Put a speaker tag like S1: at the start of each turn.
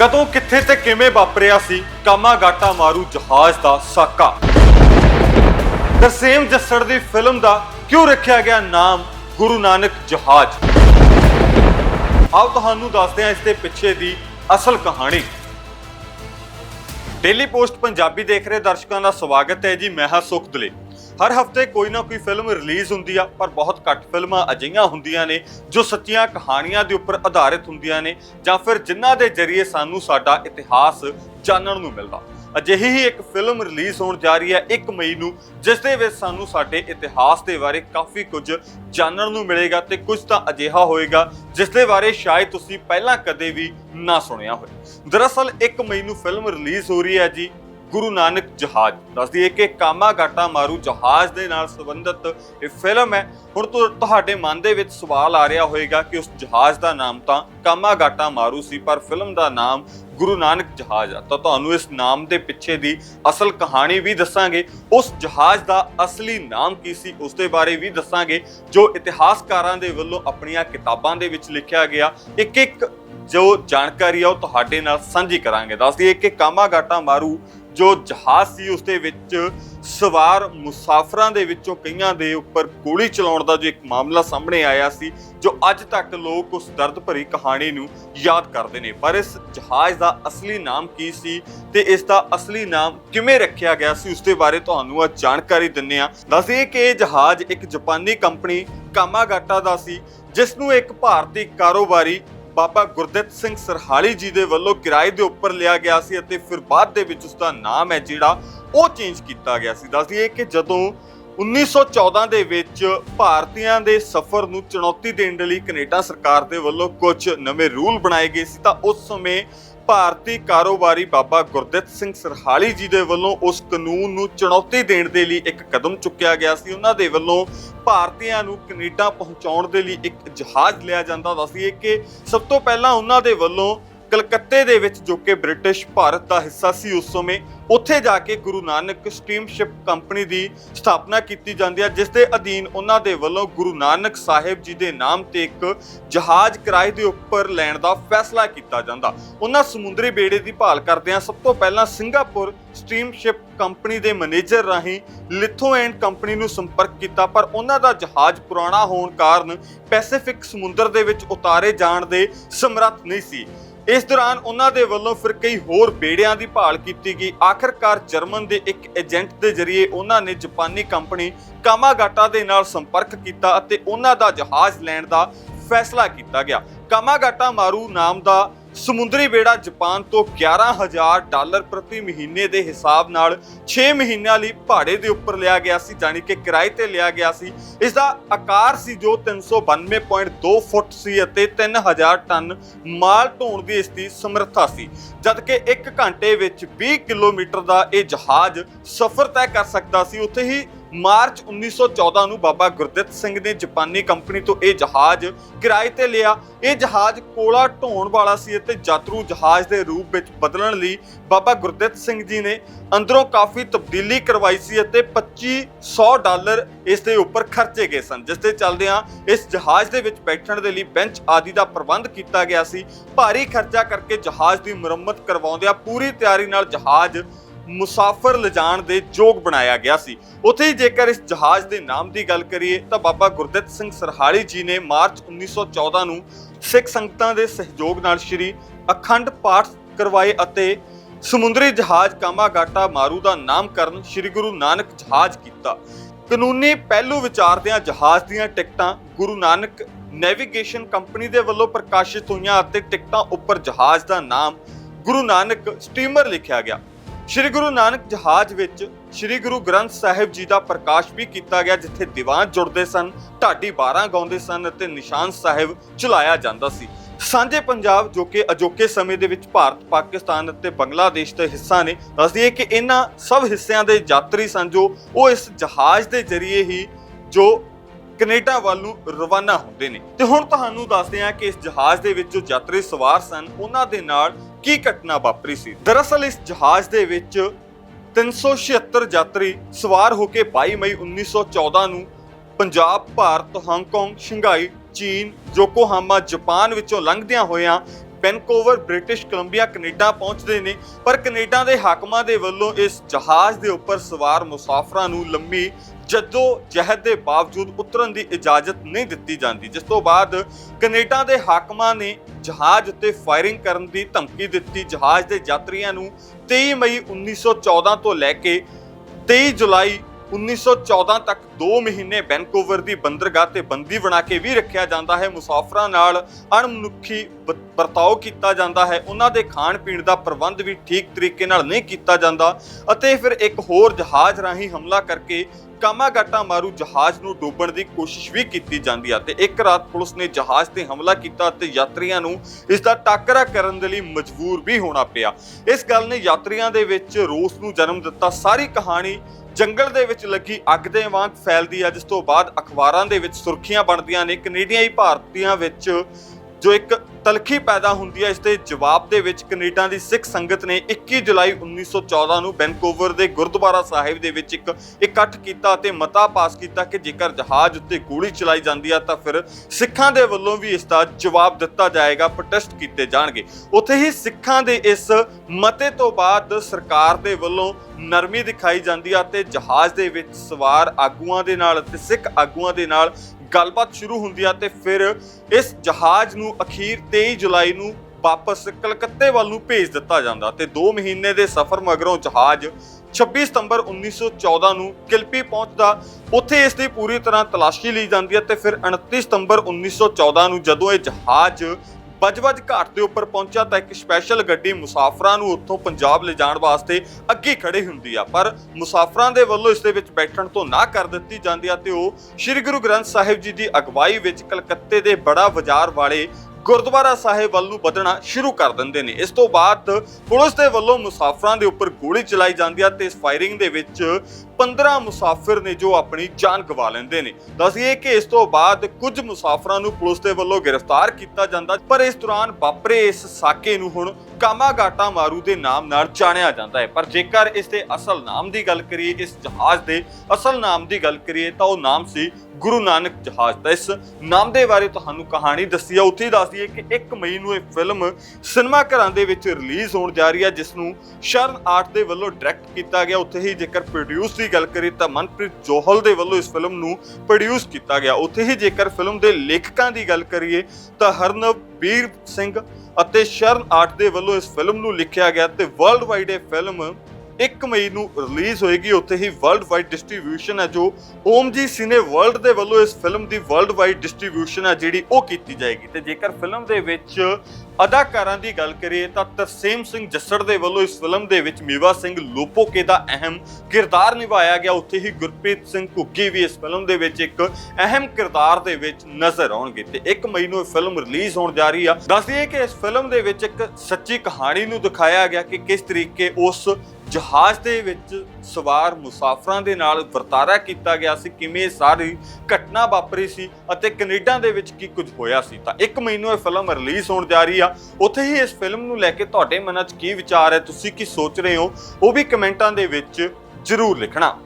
S1: ਕਦੋਂ, ਕਿੱਥੇ ਤੇ ਕਿਵੇਂ ਵਾਪਰਿਆ ਸੀ ਕਾਮਾ ਗਾਟਾ ਮਾਰੂ ਜਹਾਜ਼ ਦਾ ਸਾਕਾ। ਤਰਸੇਮ ਜੱਸੜ ਦੀ ਫਿਲਮ ਦਾ ਕਿਉਂ ਰੱਖਿਆ ਗਿਆ ਨਾਮ, ਗੁਰੂ ਨਾਨਕ ਜਹਾਜ਼? ਆਓ ਤੁਹਾਨੂੰ ਦੱਸਦੇ ਹਾਂ ਇਸ ਦੇ ਪਿੱਛੇ ਦੀ ਅਸਲ ਕਹਾਣੀ। ਡੇਲੀ ਪੋਸਟ ਪੰਜਾਬੀ ਦੇਖ ਰਹੇ ਦਰਸ਼ਕਾਂ ਦਾ ਸਵਾਗਤ ਹੈ ਜੀ, ਮੈਂ ਹਾਂ ਸੁਖ ਦਲੇ ਹਰ ਹਫ਼ਤੇ ਕੋਈ ਨਾ ਕੋਈ ਫਿਲਮ ਰਿਲੀਜ਼ ਹੁੰਦੀ ਆ, ਪਰ ਬਹੁਤ ਘੱਟ ਫਿਲਮਾਂ ਅਜਿਹੀਆਂ ਹੁੰਦੀਆਂ ਨੇ ਜੋ ਸੱਚੀਆਂ ਕਹਾਣੀਆਂ ਦੇ ਉੱਪਰ ਆਧਾਰਿਤ ਹੁੰਦੀਆਂ ਨੇ ਜਾਂ ਫਿਰ ਜਿਨ੍ਹਾਂ ਦੇ ਜ਼ਰੀਏ ਸਾਨੂੰ ਸਾਡਾ ਇਤਿਹਾਸ ਜਾਣਨ ਨੂੰ ਮਿਲਦਾ। ਅਜਿਹੀ ਹੀ ਇੱਕ ਫਿਲਮ ਰਿਲੀਜ਼ ਹੋਣ ਜਾ ਰਹੀ ਹੈ 1 ਮਈ ਨੂੰ, ਜਿਸ ਦੇ ਵਿੱਚ ਸਾਨੂੰ ਸਾਡੇ ਇਤਿਹਾਸ ਦੇ ਬਾਰੇ ਕਾਫੀ ਕੁਝ ਜਾਣਨ ਨੂੰ ਮਿਲੇਗਾ ਤੇ ਕੁਝ ਤਾਂ ਅਜਿਹਾ ਹੋਏਗਾ, ਜਿਸ ਦੇ ਬਾਰੇ ਸ਼ਾਇਦ ਤੁਸੀਂ ਪਹਿਲਾਂ ਕਦੇ ਵੀ ਨਾ ਸੁਣਿਆ ਹੋਵੇ। ਦਰਅਸਲ 1 ਮਈ ਨੂੰ ਫਿਲਮ ਰਿਲੀਜ਼ ਹੋ ਰਹੀ ਹੈ ਜੀ। ਗੁਰੂ ਨਾਨਕ ਜਹਾਜ਼। ਦੱਸਦੀ ਹੈ ਕਿ ਕਾਮਾਗਾਟਾ ਮਾਰੂ ਜਹਾਜ਼ ਦੇ ਨਾਲ ਸੰਬੰਧਿਤ ਇਹ ਫਿਲਮ ਹੈ। ਹੁਣ ਤੁਹਾਡੇ ਮਨ ਦੇ ਵਿੱਚ ਸਵਾਲ ਆ ਰਿਹਾ ਹੋਵੇਗਾ ਕਿ ਉਸ ਜਹਾਜ਼ ਦਾ ਨਾਮ ਤਾਂ ਕਾਮਾ ਕਾਮਾਗਾਟਾ ਮਾਰੂ ਸੀ, ਪਰ ਫਿਲਮ ਦਾ ਨਾਮ ਗੁਰੂ ਨਾਨਕ ਜਹਾਜ਼ ਆ। ਤਾਂ ਤੁਹਾਨੂੰ ਇਸ ਨਾਮ ਦੇ ਪਿੱਛੇ ਦੀ ਅਸਲ ਕਹਾਣੀ ਵੀ ਦੱਸਾਂਗੇ। ਉਸ ਜਹਾਜ਼ ਦਾ ਅਸਲੀ ਨਾਮ ਕੀ ਸੀ ਉਸ ਦੇ ਬਾਰੇ ਵੀ ਦੱਸਾਂਗੇ, ਜੋ ਇਤਿਹਾਸਕਾਰਾਂ ਦੇ ਵੱਲੋਂ ਆਪਣੀਆਂ ਕਿਤਾਬਾਂ ਦੇ ਵਿੱਚ ਲਿਖਿਆ ਗਿਆ। ਇੱਕ ਇੱਕ ਜੋ ਜਾਣਕਾਰੀ ਆ ਉਹ ਤੁਹਾਡੇ ਨਾਲ ਸਾਂਝੀ ਕਰਾਂਗੇ। ਦੱਸਦੀ ਹੈ ਕਿ ਕਾਮਾਗਾਟਾ ਮਾਰੂ ਜੋ ਜਹਾਜ਼ ਸੀ ਉਸ ਦੇ ਵਿੱਚ ਸਵਾਰ ਮੁਸਾਫਰਾਂ ਦੇ ਵਿੱਚੋਂ ਕਈਆਂ ਦੇ ਉੱਪਰ ਗੋਲੀ ਚਲਾਉਣ ਦਾ ਜੋ ਇੱਕ ਮਾਮਲਾ ਸਾਹਮਣੇ ਆਇਆ ਸੀ, ਜੋ ਅੱਜ ਤੱਕ ਲੋਕ ਉਸ ਦਰਦ ਭਰੀ ਕਹਾਣੀ ਨੂੰ ਯਾਦ ਕਰਦੇ ਨੇ। ਪਰ ਇਸ ਜਹਾਜ਼ ਦਾ ਅਸਲੀ ਨਾਮ ਕੀ ਸੀ ਤੇ ਇਸ ਦਾ ਅਸਲੀ ਨਾਮ ਕਿਵੇਂ ਰੱਖਿਆ ਗਿਆ ਸੀ ਉਸ ਦੇ ਬਾਰੇ ਤੁਹਾਨੂੰ ਅੱਜ ਜਾਣਕਾਰੀ ਦਿੰਨੇ ਆ ਦੱਸਦੇ ਕਿ ਇਹ ਜਹਾਜ਼ ਇੱਕ ਜਾਪਾਨੀ ਕੰਪਨੀ ਕਾਮਾਗਾਟਾ ਦਾ ਸੀ ਜਿਸ ਨੂੰ ਇੱਕ ਭਾਰਤੀ ਕਾਰੋਬਾਰੀ ਬਾਬਾ ਗੁਰਦਿੱਤ ਸਿੰਘ ਸਰਹਾਲੀ ਜੀ ਦੇ ਵੱਲੋਂ ਕਿਰਾਏ ਦੇ ਉੱਪਰ ਲਿਆ ਗਿਆ ਸੀ ਅਤੇ ਫਿਰ ਬਾਅਦ ਦੇ ਵਿੱਚ ਉਸ ਦਾ ਨਾਮ ਹੈ ਜਿਹੜਾ ਉਹ ਚੇਂਜ ਕੀਤਾ ਗਿਆ ਸੀ। ਦੱਸ ਦਈਏ ਕਿ ਜਦੋਂ 1914 ਦੇ ਵਿੱਚ ਭਾਰਤੀਆਂ ਦੇ ਸਫ਼ਰ ਨੂੰ ਚੁਣੌਤੀ ਦੇਣ ਦੇ ਲਈ ਕੈਨੇਡਾ ਸਰਕਾਰ ਦੇ ਵੱਲੋਂ ਕੁਝ ਨਵੇਂ ਰੂਲ ਬਣਾਏ ਗਏ ਸੀ ਤਾਂ ਉਸ ਸਮੇਂ ਭਾਰਤੀ ਕਾਰੋਬਾਰੀ ਬਾਬਾ ਗੁਰਦਿੱਤ ਸਿੰਘ ਸਰਹਾਲੀ ਜੀ ਦੇ ਵੱਲੋਂ ਉਸ ਕਾਨੂੰਨ ਨੂੰ ਚੁਣੌਤੀ ਦੇਣ ਦੇ ਲਈ ਇੱਕ ਕਦਮ ਚੁੱਕਿਆ ਗਿਆ ਸੀ। ਉਹਨਾਂ ਦੇ ਵੱਲੋਂ ਭਾਰਤੀਆਂ ਨੂੰ ਕੈਨੇਡਾ ਪਹੁੰਚਾਉਣ ਦੇ ਲਈ ਇੱਕ ਜਹਾਜ਼ ਲਿਆ ਜਾਂਦਾ ਦੱਸੀਏ ਕਿ ਸਭ ਤੋਂ ਪਹਿਲਾਂ ਉਹਨਾਂ ਦੇ ਵੱਲੋਂ ਕਲਕੱਤੇ ਦੇ ਵਿੱਚ ਜੋ ਕਿ ਬ੍ਰਿਟਿਸ਼ ਭਾਰਤ ਦਾ ਹਿੱਸਾ ਸੀ, ਉਸ ਸਮੇਂ ਉੱਥੇ ਜਾ ਕੇ ਗੁਰੂ ਨਾਨਕ ਸਟੀਮਸ਼ਿਪ ਕੰਪਨੀ ਦੀ ਸਥਾਪਨਾ ਕੀਤੀ ਜਾਂਦੀ ਹੈ ਜਿਸ ਦੇ ਅਧੀਨ ਉਹਨਾਂ ਦੇ ਵੱਲੋਂ ਗੁਰੂ ਨਾਨਕ ਸਾਹਿਬ ਜੀ ਦੇ ਨਾਮ ਤੇ ਇੱਕ ਜਹਾਜ਼ ਕਿਰਾਏ ਦੇ ਉੱਪਰ ਲੈਣ ਦਾ ਫੈਸਲਾ ਕੀਤਾ ਜਾਂਦਾ। ਉਹਨਾਂ ਸਮੁੰਦਰੀ ਬੇੜੇ ਦੀ ਭਾਲ ਕਰਦਿਆਂ ਸਭ ਤੋਂ ਪਹਿਲਾਂ ਸਿੰਗਾਪੁਰ ਸਟੀਮਸ਼ਿਪ ਕੰਪਨੀ ਦੇ ਮੈਨੇਜਰ ਰਾਹੀਂ ਲਿਥੋ ਐਂਡ ਕੰਪਨੀ ਨੂੰ ਸੰਪਰਕ ਕੀਤਾ, ਪਰ ਉਹਨਾਂ ਦਾ ਜਹਾਜ਼ ਪੁਰਾਣਾ ਹੋਣ ਕਾਰਨ ਪੈਸੀਫਿਕ ਸਮੁੰਦਰ ਦੇ ਵਿੱਚ ਉਤਾਰੇ ਜਾਣ ਦੇ ਸਮਰੱਥ ਨਹੀਂ ਸੀ। ਇਸ ਦੌਰਾਨ ਉਹਨਾਂ ਦੇ ਵੱਲੋਂ ਫਿਰ ਕਈ ਹੋਰ ਬੇੜਿਆਂ ਦੀ ਭਾਲ ਕੀਤੀ ਗਈ। ਆਖਰਕਾਰ ਜਰਮਨ ਦੇ ਇੱਕ ਏਜੰਟ ਦੇ ਜ਼ਰੀਏ ਉਹਨਾਂ ਨੇ ਜਾਪਾਨੀ ਕੰਪਨੀ ਕਾਮਾਗਾਟਾ ਦੇ ਨਾਲ ਸੰਪਰਕ ਕੀਤਾ ਅਤੇ ਉਹਨਾਂ ਦਾ ਜਹਾਜ਼ ਲੈਣ ਦਾ ਫੈਸਲਾ ਕੀਤਾ ਗਿਆ। ਕਾਮਾਗਾਟਾ ਮਾਰੂ ਨਾਮ ਦਾ ਸਮੁੰਦਰੀ ਬੇੜਾ ਜਾਪਾਨ ਤੋਂ 11000 ਡਾਲਰ ਪ੍ਰਤੀ ਮਹੀਨੇ ਦੇ ਹਿਸਾਬ ਨਾਲ 6 ਮਹੀਨਿਆਂ ਲਈ ਭਾੜੇ ਦੇ ਉੱਪਰ ਲਿਆ ਗਿਆ ਸੀ ਜਾਨੀ ਕਿ ਕਿਰਾਏ ਤੇ ਲਿਆ ਗਿਆ ਸੀ। ਇਸ ਦਾ ਆਕਾਰ ਸੀ ਜੋ 392.2 ਫੁੱਟ ਸੀ ਅਤੇ 3000 ਟਨ ਮਾਲ ਢੋਣ ਦੀ ਇਸ ਦੀ ਸਮਰੱਥਾ ਸੀ। ਜਦਕਿ 1 ਘੰਟੇ ਵਿੱਚ 20 ਕਿਲੋਮੀਟਰ ਦਾ ਇਹ ਜਹਾਜ਼ ਸਫ਼ਰ ਤੈਅ ਕਰ ਸਕਦਾ ਸੀ, ਉੱਥੇ ਹੀ ਮਾਰਚ 1914 ਨੂੰ ਬਾਬਾ ਗੁਰਦਿੱਤ ਸਿੰਘ ਨੇ ਜਾਪਾਨੀ ਕੰਪਨੀ ਤੋਂ ਇਹ ਜਹਾਜ਼ ਕਿਰਾਏ ਤੇ ਲਿਆ। ਇਹ ਜਹਾਜ਼ ਕੋਲਾ ਢੋਣ ਵਾਲਾ ਸੀ ਅਤੇ ਯਾਤਰੂ ਜਹਾਜ਼ ਦੇ ਰੂਪ ਵਿੱਚ ਬਦਲਣ ਲਈ ਬਾਬਾ ਗੁਰਦਿੱਤ ਸਿੰਘ ਜੀ ਨੇ ਅੰਦਰੋਂ ਕਾਫੀ ਤਬਦੀਲੀ ਕਰਵਾਈ ਸੀ ਅਤੇ 2500 ਡਾਲਰ ਇਸ ਦੇ ਉੱਪਰ ਖਰਚੇ ਗਏ ਸਨ, ਜਿਸ ਦੇ ਚੱਲਦਿਆਂ ਇਸ ਜਹਾਜ਼ ਦੇ ਵਿੱਚ ਬੈਠਣ ਦੇ ਲਈ ਬੈਂਚ ਆਦਿ ਦਾ ਪ੍ਰਬੰਧ ਕੀਤਾ ਗਿਆ ਸੀ। ਭਾਰੀ ਖਰਚਾ ਕਰਕੇ ਜਹਾਜ਼ ਦੀ ਮੁਰੰਮਤ ਕਰਵਾਉਂਦਿਆਂ ਪੂਰੀ ਤਿਆਰੀ ਨਾਲ ਜਹਾਜ਼ ਮੁਸਾਫਰ ਲਿਜਾਣ ਦੇ ਯੋਗ ਬਣਾਇਆ ਗਿਆ ਸੀ। ਉੱਥੇ ਹੀ ਜੇਕਰ ਇਸ ਜਹਾਜ਼ ਦੇ ਨਾਮ ਦੀ ਗੱਲ ਕਰੀਏ, ਤਾਂ ਬਾਬਾ ਗੁਰਦਿੱਤ ਸਿੰਘ ਸਰਹਾਲੀ ਜੀ ਨੇ ਮਾਰਚ 1914 ਨੂੰ ਸਿੱਖ ਸੰਗਤਾਂ ਦੇ ਸਹਿਯੋਗ ਨਾਲ ਸ਼੍ਰੀ ਅਖੰਡ ਪਾਠ ਕਰਵਾਏ ਅਤੇ ਸਮੁੰਦਰੀ ਜਹਾਜ਼ ਕਾਮਾਗਾਟਾ ਮਾਰੂ ਦਾ ਨਾਮਕਰਨ ਸ਼੍ਰੀ ਗੁਰੂ ਨਾਨਕ ਜਹਾਜ਼ ਕੀਤਾ। ਕਾਨੂੰਨੀ ਪਹਿਲੂ ਵਿਚਾਰਦਿਆਂ ਜਹਾਜ਼ ਦੀਆਂ ਟਿਕਟਾਂ ਗੁਰੂ ਨਾਨਕ ਨੈਵੀਗੇਸ਼ਨ ਕੰਪਨੀ ਦੇ ਵੱਲੋਂ ਪ੍ਰਕਾਸ਼ਿਤ ਹੋਈਆਂ ਅਤੇ ਟਿਕਟਾਂ ਉੱਪਰ ਜਹਾਜ਼ ਦਾ ਨਾਮ ਗੁਰੂ ਨਾਨਕ ਸਟੀਮਰ ਲਿਖਿਆ ਗਿਆ। ਸ਼੍ਰੀ ਗੁਰੂ ਨਾਨਕ ਜਹਾਜ਼ ਵਿੱਚ ਸ਼੍ਰੀ ਗੁਰੂ ਗ੍ਰੰਥ ਸਾਹਿਬ ਜੀ ਦਾ ਪ੍ਰਕਾਸ਼ ਵੀ ਕੀਤਾ ਗਿਆ, ਜਿੱਥੇ ਦੀਵਾਨ ਜੁੜਦੇ ਸਨ, ਢਾਡੀ 12 ਗਾਉਂਦੇ ਸਨ ਅਤੇ ਨਿਸ਼ਾਨ ਸਾਹਿਬ ਚਲਾਇਆ ਜਾਂਦਾ ਸੀ। ਸਾਂਝੇ ਪੰਜਾਬ ਜੋ ਕਿ ਅਜੋਕੇ ਸਮੇਂ ਦੇ ਵਿੱਚ ਭਾਰਤ, ਪਾਕਿਸਤਾਨ ਅਤੇ ਬੰਗਲਾਦੇਸ਼ ਦੇ ਹਿੱਸਾ ਨੇ, ਦੱਸਦੀ ਹੈ ਕਿ ਇਹਨਾਂ ਸਭ ਹਿੱਸਿਆਂ ਦੇ ਯਾਤਰੀ ਸਨ ਜੋ ਉਹ ਇਸ ਜਹਾਜ਼ ਦੇ ਜ਼ਰੀਏ ਹੀ ਜੋ ਕੈਨੇਡਾ ਵੱਲ ਨੂੰ ਰਵਾਨਾ ਹੁੰਦੇ ਨੇ। ਤੇ ਹੁਣ ਤੁਹਾਨੂੰ ਦੱਸਦੇ ਹਾਂ ਕਿ ਇਸ ਜਹਾਜ਼ ਦੇ ਵਿੱਚ ਜੋ ਯਾਤਰੀ ਸਵਾਰ ਸਨ, ਉਹਨਾਂ ਦੇ ਨਾਲ ਕੀ ਘਟਨਾ ਵਾਪਰੀ ਸੀ? ਦਰਅਸਲ ਇਸ ਜਹਾਜ਼ ਦੇ ਵਿੱਚ 376 ਯਾਤਰੀ ਸਵਾਰ ਹੋ ਕੇ 22 ਮਈ 1914 ਨੂੰ ਪੰਜਾਬ, ਭਾਰਤ, ਹਾਂਗਕਾਂਗ, ਸ਼ੰਘਾਈ, ਚੀਨ ਜੋਕੋਹਾਮਾ ਜਾਪਾਨ ਵਿੱਚੋਂ ਲੰਘਦਿਆਂ ਹੋਇਆਂ ਵੈਨਕੂਵਰ, ਬ੍ਰਿਟਿਸ਼ ਕੋਲੰਬੀਆ, ਕੈਨੇਡਾ ਪਹੁੰਚਦੇ ਨੇ। ਪਰ ਕੈਨੇਡਾ ਦੇ ਹਾਕਮਾਂ ਦੇ ਵੱਲੋਂ ਇਸ ਜਹਾਜ਼ ਦੇ ਉੱਪਰ ਸਵਾਰ ਮੁਸਾਫਰਾਂ ਨੂੰ ਲੰਮੀ ਜੱਦੋ ਜਹਿਦ ਦੇ ਬਾਵਜੂਦ ਉਤਰਨ ਦੀ ਇਜਾਜ਼ਤ ਨਹੀਂ ਦਿੱਤੀ ਜਾਂਦੀ। ਜਿਸ ਤੋਂ ਬਾਅਦ ਕੈਨੇਡਾ ਦੇ ਹਾਕਮਾਂ ਨੇ ਜਹਾਜ਼ ਉੱਤੇ ਫਾਇਰਿੰਗ ਕਰਨ ਦੀ ਧਮਕੀ ਦਿੱਤੀ। ਜਹਾਜ਼ ਦੇ ਯਾਤਰੀਆਂ ਨੂੰ 23 ਮਈ 1914 ਤੋਂ ਲੈ ਕੇ 23 ਜੁਲਾਈ 1914 ਤੱਕ 2 ਮਹੀਨੇ ਵੈਨਕੂਵਰ ਦੀ ਬੰਦਰਗਾਹ ਤੇ ਬੰਦੀ ਬਣਾ ਕੇ ਵੀ ਰੱਖਿਆ ਜਾਂਦਾ ਹੈ। ਮੁਸਾਫਰਾਂ ਨਾਲ ਅਣਮਨੁੱਖੀ ਵਰਤਾਓ ਕੀਤਾ ਜਾਂਦਾ ਹੈ। ਉਹਨਾਂ ਦੇ ਖਾਣ ਪੀਣ ਦਾ ਪ੍ਰਬੰਧ ਵੀ ਠੀਕ ਤਰੀਕੇ ਨਾਲ ਨਹੀਂ ਕੀਤਾ ਜਾਂਦਾ ਅਤੇ ਫਿਰ ਇੱਕ ਹੋਰ ਜਹਾਜ਼ ਰਾਹੀਂ ਹਮਲਾ ਕਰਕੇ ਕਾਮਾਗਾਟਾ ਮਾਰੂ ਜਹਾਜ਼ ਨੂੰ ਡੋਬਣ ਦੀ ਕੋਸ਼ਿਸ਼ ਵੀ ਕੀਤੀ ਜਾਂਦੀ ਹੈ ਤੇ ਇੱਕ ਰਾਤ ਪੁਲਿਸ ਨੇ ਜਹਾਜ਼ ਤੇ ਹਮਲਾ ਕੀਤਾ ਅਤੇ ਯਾਤਰੀਆਂ ਨੂੰ ਇਸ ਦਾ ਟਾਕਰਾ ਕਰਨ ਦੇ ਲਈ ਮਜਬੂਰ ਵੀ ਹੋਣਾ ਪਿਆ। ਇਸ ਗੱਲ ਨੇ ਯਾਤਰੀਆਂ ਦੇ ਵਿੱਚ ਰੋਸ ਨੂੰ ਜਨਮ ਦਿੱਤਾ। ਸਾਰੀ ਕਹਾਣੀ ਜੰਗਲ ਦੇ ਵਿੱਚ ਲੱਗੀ ਅੱਗ ਦੇ ਵਾਂਗ ਫੈਲਦੀ ਆ, ਜਿਸ ਤੋਂ ਬਾਅਦ ਅਖਬਾਰਾਂ ਦੇ ਵਿੱਚ ਸੁਰਖੀਆਂ ਬਣਦੀਆਂ ਨੇ। ਕੈਨੇਡੀਆਈ ਭਾਰਤੀਆਂ ਵਿੱਚ ਜੋ ਇੱਕ ਤਲਖੀ ਪੈਦਾ ਹੁੰਦੀ ਹੈ, ਇਸ ਦੇ ਜਵਾਬ ਦੇ ਵਿੱਚ ਕੈਨੇਡਾ ਦੀ ਸਿੱਖ ਸੰਗਤ ਨੇ 21 ਜੁਲਾਈ 1914 ਨੂੰ ਵੈਨਕੂਵਰ ਦੇ ਗੁਰਦੁਆਰਾ ਸਾਹਿਬ ਦੇ ਵਿੱਚ ਇੱਕ ਇਕੱਠ ਕੀਤਾ ਅਤੇ ਮਤਾ ਪਾਸ ਕੀਤਾ ਕਿ ਜੇਕਰ ਜਹਾਜ਼ ਉੱਤੇ ਗੋਲੀ ਚਲਾਈ ਜਾਂਦੀ ਹੈ, ਤਾਂ ਫਿਰ ਸਿੱਖਾਂ ਦੇ ਵੱਲੋਂ ਵੀ ਇਸ ਦਾ ਜਵਾਬ ਦਿੱਤਾ ਜਾਏਗਾ, ਪ੍ਰੋਟੈਸਟ ਕੀਤੇ ਜਾਣਗੇ। ਉੱਥੇ ਹੀ ਸਿੱਖਾਂ ਦੇ ਇਸ ਮਤੇ ਤੋਂ ਬਾਅਦ ਸਰਕਾਰ ਦੇ ਵੱਲੋਂ ਨਰਮੀ ਦਿਖਾਈ ਜਾਂਦੀ ਹੈ ਤੇ ਜਹਾਜ਼ ਦੇ ਵਿੱਚ ਸਵਾਰ ਆਗੂਆਂ ਦੇ ਨਾਲ ਅਤੇ ਸਿੱਖ ਆਗੂਆਂ ਦੇ ਨਾਲ ਗੱਲਬਾਤ ਸ਼ੁਰੂ ਹੁੰਦੀ ਆ ਤੇ ਫਿਰ ਇਸ ਜਹਾਜ਼ ਨੂੰ ਅਖੀਰ 23 ਜੁਲਾਈ ਨੂੰ ਵਾਪਸ ਕਲਕੱਤੇ ਵੱਲ ਨੂੰ ਭੇਜ ਦਿੱਤਾ ਜਾਂਦਾ ਤੇ 2 ਮਹੀਨੇ ਦੇ ਸਫ਼ਰ ਮਗਰੋਂ ਜਹਾਜ਼ 26 ਸਤੰਬਰ 1914 ਨੂੰ ਕਿਲਪੀ ਪਹੁੰਚਦਾ ਉੱਥੇ ਇਸ ਦੀ ਪੂਰੀ ਤਰ੍ਹਾਂ ਤਲਾਸ਼ੀ ਲਈ ਜਾਂਦੀ ਹੈ ਤੇ ਫਿਰ 29 ਸਤੰਬਰ 1914 ਨੂੰ ਜਦੋਂ ਇਹ ਜਹਾਜ਼ ਬਜਵਜ ਘਾਟ ਦੇ ਉੱਪਰ ਪਹੁੰਚਿਆ ਤਾਂ ਇੱਕ ਸਪੈਸ਼ਲ ਗੱਡੀ ਮੁਸਾਫਰਾਂ ਨੂੰ ਉੱਥੋਂ ਪੰਜਾਬ ਲਿਜਾਣ ਵਾਸਤੇ ਅੱਗੇ ਖੜੀ ਹੁੰਦੀ ਆ। ਪਰ ਮੁਸਾਫਰਾਂ ਦੇ ਵੱਲੋਂ ਇਸ ਦੇ ਵਿੱਚ ਬੈਠਣ ਤੋਂ ਨਾ ਕਰ ਦਿੱਤੀ ਜਾਂਦੀ ਆ ਤੇ ਉਹ ਸ੍ਰੀ ਗੁਰੂ ਗ੍ਰੰਥ ਸਾਹਿਬ ਜੀ ਦੀ ਅਗਵਾਈ ਵਿੱਚ ਕਲਕੱਤੇ ਦੇ ਬੜਾ ਬਾਜ਼ਾਰ ਵਾਲੇ ਗੁਰਦੁਆਰਾ ਸਾਹਿਬ ਵੱਲ ਨੂੰ ਵਧਣਾ ਸ਼ੁਰੂ ਕਰ ਦਿੰਦੇ ਨੇ। ਇਸ ਤੋਂ ਬਾਅਦ ਪੁਲਿਸ ਦੇ ਵੱਲੋਂ ਮੁਸਾਫਰਾਂ ਦੇ ਉੱਪਰ ਗੋਲੀ ਚਲਾਈ ਜਾਂਦੀ ਆ ਤੇ ਇਸ ਫਾਇਰਿੰਗ ਦੇ ਵਿੱਚ 15 ਮੁਸਾਫਿਰ ਨੇ ਜੋ ਆਪਣੀ ਜਾਨ ਗਵਾ ਲੈਂਦੇ ਨੇ। ਦੱਸੀਏ ਕਿ ਇਸ ਤੋਂ ਬਾਅਦ ਕੁਝ ਮੁਸਾਫਰਾਂ ਨੂੰ ਪੁਲਿਸ ਦੇ ਵੱਲੋਂ ਗ੍ਰਿਫਤਾਰ ਕੀਤਾ ਜਾਂਦਾ, ਪਰ ਇਸ ਦੌਰਾਨ ਵਾਪਰੇ ਇਸ ਸਾਕੇ ਨੂੰ ਹੁਣ ਕਾਮਾਗਾਟਾ ਮਾਰੂ ਦੇ ਨਾਮ ਨਾਲ ਜਾਣਿਆ ਜਾਂਦਾ ਹੈ। ਪਰ ਜੇਕਰ ਇਸ ਦੇ ਅਸਲ ਨਾਮ ਦੀ ਗੱਲ ਕਰੀਏ, ਇਸ ਜਹਾਜ਼ ਦੇ ਅਸਲ ਨਾਮ ਦੀ ਗੱਲ ਕਰੀਏ, ਤਾਂ ਉਹ ਨਾਮ ਸੀ ਗੁਰੂ ਨਾਨਕ ਜਹਾਜ਼। ਦਾ ਇਸ ਨਾਮ ਦੇ ਬਾਰੇ ਤੁਹਾਨੂੰ ਕਹਾਣੀ ਦੱਸੀ ਆ। ਉੱਥੇ ਹੀ ਦੱਸ ਕਿ 1 ਮਈ ਨੂੰ ਇਹ ਫਿਲਮ ਸਿਨੇਮਾ ਘਰਾਂ ਦੇ ਵਿੱਚ ਰਿਲੀਜ਼ ਹੋਣ ਜਾ ਰਹੀ ਹੈ, ਜਿਸ ਨੂੰ ਸ਼ਰਨ ਆਰਟ ਦੇ ਵੱਲੋਂ ਡਾਇਰੈਕਟ ਕੀਤਾ ਗਿਆ। ਉੱਥੇ ਹੀ ਜੇਕਰ ਪ੍ਰੋਡਿਊਸ ਦੀ ਗੱਲ ਕਰੀਏ ਤਾਂ ਮਨਪ੍ਰੀਤ ਜੋਹਲ ਦੇ ਵੱਲੋਂ ਇਸ ਫਿਲਮ ਨੂੰ ਪ੍ਰੋਡਿਊਸ ਕੀਤਾ ਗਿਆ। ਉੱਥੇ ਹੀ ਜੇਕਰ ਫਿਲਮ ਦੇ ਲੇਖਕਾਂ ਦੀ ਗੱਲ ਕਰੀਏ ਤਾਂ ਹਰਨਵੀਰ ਸਿੰਘ ਅਤੇ ਸ਼ਰਨ ਆਰਟ ਦੇ ਵੱਲੋਂ ਇਸ ਫਿਲਮ ਨੂੰ ਲਿਖਿਆ ਗਿਆ ਤੇ ਵਰਲਡ ਵਾਈਡ ਇਹ ਫਿਲਮ 1 ਮਈ ਨੂੰ ਰਿਲੀਜ਼ ਹੋਏਗੀ। ਉੱਥੇ ਹੀ ਵਰਲਡ ਵਾਈਡ ਡਿਸਟ੍ਰੀਬਿਊਸ਼ਨ ਹੈ ਜੋ ਓਮ ਸਿਨੇ ਵਰਲਡ ਦੇ ਵੱਲੋਂ ਇਸ ਫਿਲਮ ਦੀ ਵਰਲਡ ਵਾਈਡ ਡਿਸਟ੍ਰੀਬਿਊਸ਼ਨ ਹੈ, ਜਿਹੜੀ ਉਹ ਕੀਤੀ ਜਾਏਗੀ। ਤੇ ਜੇਕਰ ਫਿਲਮ ਦੇ ਵਿੱਚ ਅਦਾਕਾਰਾਂ ਦੀ ਗੱਲ ਕਰੀਏ, ਤਾਂ ਤਰਸੇਮ ਸਿੰਘ ਜੱਸੜ ਦੇ ਵੱਲੋਂ ਇਸ ਫਿਲਮ ਦੇ ਵਿੱਚ ਮੀਵਾ ਸਿੰਘ ਲੋਪੋਕੇ ਦਾ ਅਹਿਮ ਕਿਰਦਾਰ ਨਿਭਾਇਆ ਗਿਆ। ਉੱਥੇ ਹੀ ਗੁਰਪ੍ਰੀਤ ਸਿੰਘ ਘੁੱਗੀ ਵੀ ਇਸ ਫਿਲਮ ਦੇ ਵਿੱਚ ਇੱਕ ਅਹਿਮ ਕਿਰਦਾਰ ਦੇ ਵਿੱਚ ਨਜ਼ਰ ਆਉਣਗੇ। ਤੇ 1 ਮਈ ਨੂੰ ਇਹ ਫਿਲਮ ਰਿਲੀਜ਼ ਹੋਣ ਜਾ ਰਹੀ ਆ। ਦੱਸਦੀਏ ਕਿ ਇਸ ਫਿਲਮ ਦੇ ਵਿੱਚ ਇੱਕ ਸੱਚੀ ਕਹਾਣੀ ਨੂੰ ਦਿਖਾਇਆ ਗਿਆ ਕਿ ਕਿਸ ਤਰੀਕੇ ਉਸ ਜਹਾਜ਼ ਦੇ ਵਿੱਚ ਸਵਾਰ ਮੁਸਾਫਰਾਂ ਦੇ ਨਾਲ ਵਰਤਾਰਾ ਕੀਤਾ ਗਿਆ ਸੀ। ਕਿਵੇਂ ਸਾਰੀ ਘਟਨਾ ਵਾਪਰੀ ਸੀ ਅਤੇ ਕੈਨੇਡਾ ਦੇ ਵਿੱਚ ਕੀ ਕੁਝ ਹੋਇਆ ਸੀ? ਤਾਂ 1 ਮਈ ਇਹ ਫਿਲਮ ਰਿਲੀਜ਼ ਹੋਣ ਜਾ ਰਹੀ ਆ। ਉੱਥੇ ਹੀ ਇਸ ਫਿਲਮ ਨੂੰ ਲੈ ਕੇ ਤੁਹਾਡੇ ਮਨਾਂ 'ਚ ਕੀ ਵਿਚਾਰ ਹੈ? ਤੁਸੀਂ ਕੀ ਸੋਚ ਰਹੇ ਹੋ? ਉਹ ਵੀ ਕਮੈਂਟਾਂ ਦੇ ਵਿੱਚ ਜ਼ਰੂਰ ਲਿਖਣਾ।